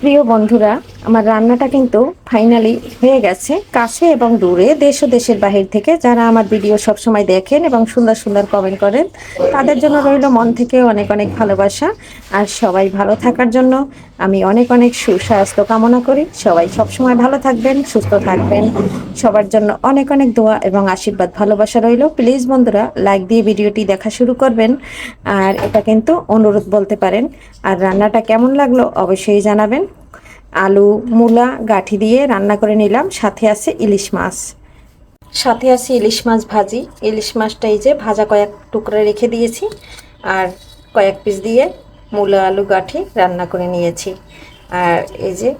প্রিয় বন্ধুরা আমার রান্নাটা কিন্তু ফাইনালি হয়ে গেছে। কাছে এবং দূরে, দেশ ও দেশের বাহির থেকে যারা আমার ভিডিও সবসময় দেখেন এবং সুন্দর সুন্দর কমেন্ট করেন, তাদের জন্য রইল মন থেকে অনেক অনেক ভালোবাসা। আর সবাই ভালো থাকার জন্য আমি অনেক অনেক সুস্বাস্থ্য কামনা করি। সবাই সবসময় ভালো থাকবেন, সুস্থ থাকবেন। সবার জন্য অনেক অনেক দোয়া এবং আশীর্বাদ ভালোবাসা রইল। প্লিজ বন্ধুরা লাইক দিয়ে ভিডিওটি দেখা শুরু করবেন। আর এটা কিন্তু অনুরোধ বলতে পারেন। আর রান্নাটা কেমন লাগল অবশ্যই জানাবেন। আলু, মূলা, গাঠি দিয়ে রান্না করে নিলাম। সাথে আছে ইলিশ মাছ। সাথে আছে ইলিশ মাছ ভাজি। ইলিশ মাছটা এই যে ভাজা কয়েক টুকরা রেখে দিয়েছি আর কয়েক পিস দিয়ে মূলা, আলু, গাঠি রান্না করে নিয়েছি। আর এই যে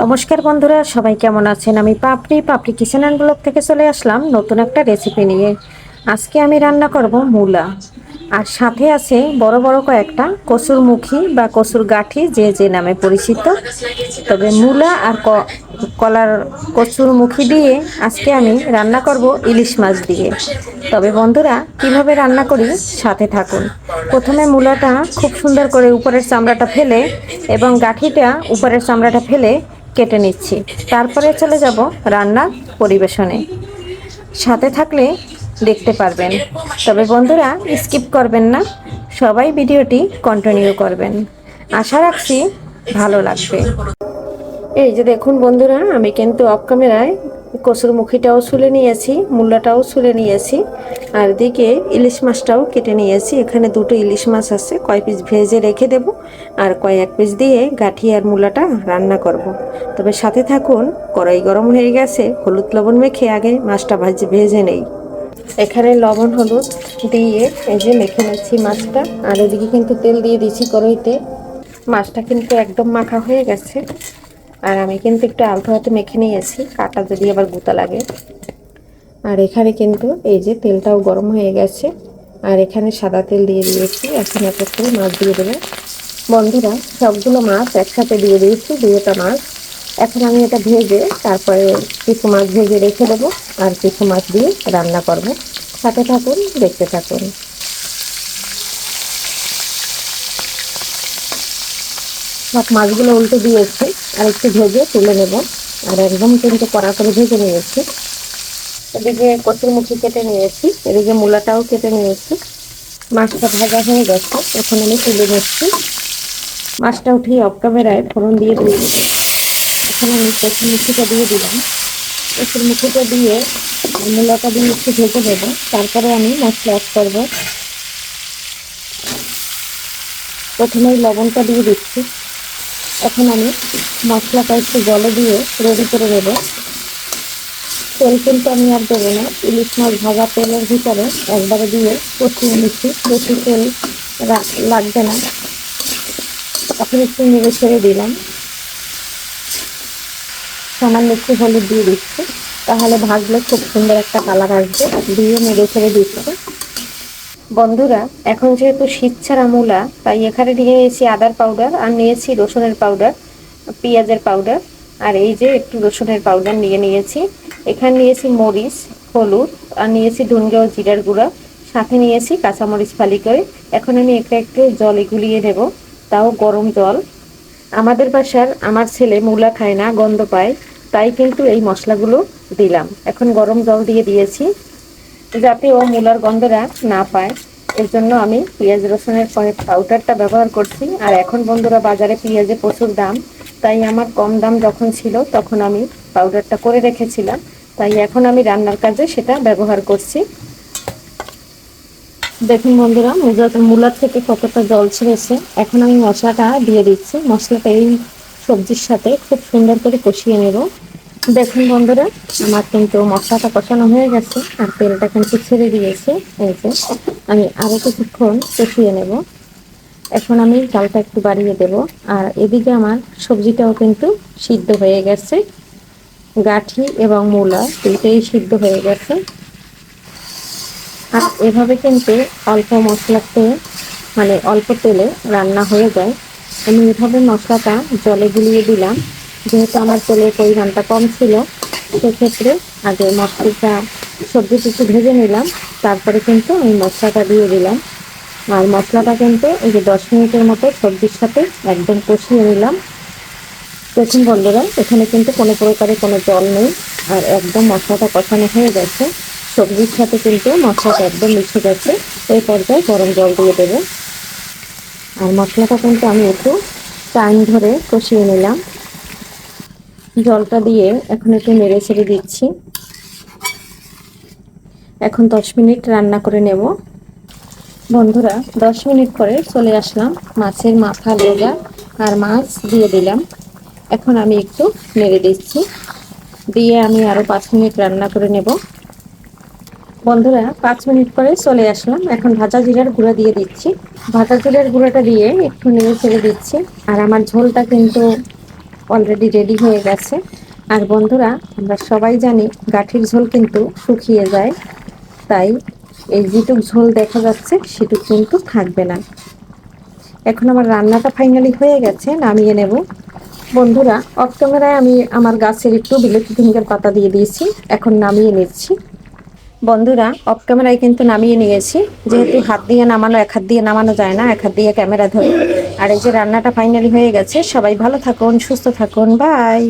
নমস্কার বন্ধুরা, সবাই কেমন আছেন? আমি Papri Papri kitchen and vlog থেকে চলে আসলাম নতুন একটা রেসিপি নিয়ে। আজকে আমি রান্না করব মূলা। আর সাথে আছে বড় বড় কয়েকটা কসুর মুখী বা কসুর গাঠি যে যে নামে পরিচিত। তবে মূলা আর কলার কচুর মুখী দিয়ে আজকে আমি রান্না করব ইলিশ মাছ দিয়ে। তবে বন্ধুরা, কীভাবে রান্না করি সাথে থাকুন। প্রথমে মূলাটা খুব সুন্দর করে উপরের চামড়াটা ফেলে এবং গাঠিটা উপরের চামড়াটা ফেলে কেটে নিচ্ছি। তারপরে চলে যাব রান্নার পরিবেশনে। সাথে থাকলে দেখতে পারবেন। তবে বন্ধুরা স্কিপ করবেন না। সবাই ভিডিওটি কন্টিনিউ করবেন। আশা রাখছি ভালো লাগবে। এই যে দেখুন বন্ধুরা, আমি কিন্তু অফ ক্যামেরায় কসুর মুখিটাও নিয়েছি, মূল্যটাও ছুলে নিয়েছি, আর দিকে ইলিশ মাছটাও কেটে নিয়েছি। এখানে দুটো ইলিশ মাছ আছে, কয় পিস ভেজে রেখে দেব, আর কয়েক পিস দিয়ে গাঠি আর মূলাটা রান্না করব। তবে সাথে থাকুন, কড়াই গরম হয়ে গেছে, হলুদ লবণ মেখে আগে মাছটা ভাজি, ভেজে নেই। এখানে লবণ, হলুদ দিয়ে এই যে মেখে নিচ্ছি মাছটা। আর এদিকে কিন্তু তেল দিয়ে দিচ্ছি কড়াইতে। মাছটা কিন্তু একদম মাখা হয়ে গেছে। আর আমি কিন্তু একটু আলতো হাতে মেখে নিয়েছি, কাটা যদি আবার গুতা লাগে। আর এখানে কিন্তু এই যে তেলটাও গরম হয়ে গেছে। আর এখানে সাদা তেল দিয়ে দিয়েছি। এখন এক এক করে মাছ দিয়ে দেবে। বন্ধুরা, সবগুলো মাছ একসাথে দিয়ে দিয়েছি, দুইটা মাছ। এখন আমি এটা ভেজে তারপরে কিছু মাছ ভেজে রেখে দেবো আর কিছু মাছ দিয়ে রান্না করব। সাথে থাকুন, দেখতে থাকুন। সব মাছগুলো উল্টে দিয়েছি, আর একটু ভেজে তুলে নেব। আর একদম কিন্তু কড়া করে ভেজে নিয়েছি। এদিকে কচুর মুখি কেটে নিয়েছি, এদিকে মূলাটাও কেটে নিয়েছি। মাছটা ভাজা হয়ে গেছে, এখন আমি তুলে নিচ্ছি। মাছটা উঠিয়ে অফ ক্যামেরায় ফোড়ন দিয়ে তুলে এখন আমি কচুর মুখিটা দিয়ে দিলাম। কচুর মুখিটা দিয়ে মূলাটা দিয়ে একটু ভেজে দেবো। তারপরে আমি মশলা অ্যাড করব। প্রথমেই লবণটা দিয়ে দিচ্ছি। এখন আমি মশলাটা একটু জলে দিয়ে রেডি করে নেব। তেল কিন্তু আমি আর দেবো না। ইলিশ মাছ ভাজা তেলের ভিতরে একবারে দিয়ে কষিয়ে নিচ্ছি। বেশি তেল লাগবে না। এখন একটু নেড়ে ছেড়ে দিলাম। সামান্য একটু হলুদ দিয়ে দিচ্ছি। তাহলে ভাজলে খুব সুন্দর একটা কালার আসবে। দিয়ে নেড়ে ছেড়ে দিচ্ছি। বন্ধুরা, এখন যেহেতু শীত ছাড়া মূলা, তাই এখানে নিয়ে নিয়েছি আদার পাউডার আর নিয়েছি রসুনের পাউডার, পেঁয়াজের পাউডার। আর এই যে একটু রসুনের পাউডার নিয়ে নিয়েছি। এখানে নিয়েছি মরিচ, হলুদ আর নিয়েছি ধুনগা ও জিরার গুঁড়া। সাথে নিয়েছি কাঁচামরিচ ফালি করে এখন আমি একটা একটু জলে গুলিয়ে নেব। তাও গরম জল। আমাদের বাসার, আমার ছেলে মূলা খায় না, গন্ধ পায়। তাই কিন্তু এই মশলাগুলো দিলাম। এখন গরম জল দিয়ে দিয়েছি, যাতে ও মূলার গন্ধটা না পায়। এর জন্য আমি পেঁয়াজ রসুনের পাউডারটা ব্যবহার করছি। আর এখন বন্ধুরা বাজারে পেঁয়াজে প্রচুর দাম, তাই আমার কম দাম যখন ছিল তখন আমি পাউডারটা করে রেখেছিলাম। তাই এখন আমি রান্নার কাজে সেটা ব্যবহার করছি। দেখুন বন্ধুরা, মূলা মূলার থেকে কতটা জল ছেড়েছে। এখন আমি মশলাটা দিয়ে দিচ্ছি। মশলাটা এই সবজির সাথে খুব সুন্দর করে কষিয়ে নেব। দেখুন বন্ধুরা, আমার কিন্তু মশলাটা কষানো হয়ে গেছে আর তেলটা কিন্তু ছেড়ে দিয়েছে। এই যে, আমি আরও কিছুক্ষণ কষিয়ে নেব। এখন আমি চালটা একটু বাড়িয়ে দেব। আর এদিকে আমার সবজিটাও কিন্তু সিদ্ধ হয়ে গেছে। গাঠি এবং মূলা দুইটাই সিদ্ধ হয়ে গেছে। আর এভাবে কিন্তু অল্প মশলাতে মানে অল্প তেলে রান্না হয়ে যায়। আমি এভাবে মশলাটা জলে গুলিয়ে দিলাম। যেহেতু আমার তেলের পরিমাণটা কম ছিল, সেক্ষেত্রে আগে মশলাটা সবজিটা একটু ভেজে নিলাম, তারপরে কিন্তু আমি মশলাটা দিয়ে দিলাম। আর মশলাটা কিন্তু এই যে দশ মিনিটের মতো সবজির সাথে একদম কষিয়ে নিলাম। দেখুন বন্ধুরা, এখানে কিন্তু কোনো প্রকারে কোনো জল নেই, আর একদম মশলাটা কষানো হয়ে গেছে। সবজির সাথে কিন্তু মশলাটা একদম মিশে গেছে, এই পর্যায়ে গরম জল দিয়ে দেবো। আর মশলাটা কিন্তু আমি একটু টাইম ধরে কষিয়ে নিলাম। জলটা দিয়ে এখন একটু নেড়ে ছেড়ে দিচ্ছি। এখন দশ মিনিট রান্না করে নেব। বন্ধুরা, দশ মিনিট পরে চলে আসলাম মাছের মাথা লেজা আর মাছ দিয়ে দিলাম। এখন আমি একটু নেড়ে দিচ্ছি। দিয়ে আমি আরও পাঁচ মিনিট রান্না করে নেব। বন্ধুরা, পাঁচ মিনিট পরে চলে আসলাম। এখন ভাজা জিরার গুঁড়া দিয়ে দিচ্ছি। ভাজা জিরার গুঁড়াটা দিয়ে একটু নেড়ে ছেড়ে দিচ্ছি। আর আমার ঝোলটা কিন্তু অলরেডি রেডি হয়ে গেছে। আর বন্ধুরা, আমরা সবাই জানি গাঠির ঝোল কিন্তু শুকিয়ে যায়, তাই এই যেটুক ঝোল দেখা যাচ্ছে, সেটুক কিন্তু থাকবে না। এখন আমার রান্নাটা ফাইনালি হয়ে গেছে, নামিয়ে নেব। বন্ধুরা অফ আমি আমার গাছের একটু বিলেতি ভিঙ্গের পাতা দিয়ে দিয়েছি, এখন নামিয়ে নিচ্ছি। বন্ধুরা অফ ক্যামেরায় কিন্তু নামিয়ে নিয়েছি। যেহেতু হাত দিয়ে নামানো, এক হাত দিয়ে নামানো যায় না, এক হাত দিয়ে ক্যামেরা ধরে। আর এই যে রান্নাটা ফাইনালি হয়ে গেছে, সবাই ভালো থাকুন, সুস্থ থাকুন বাই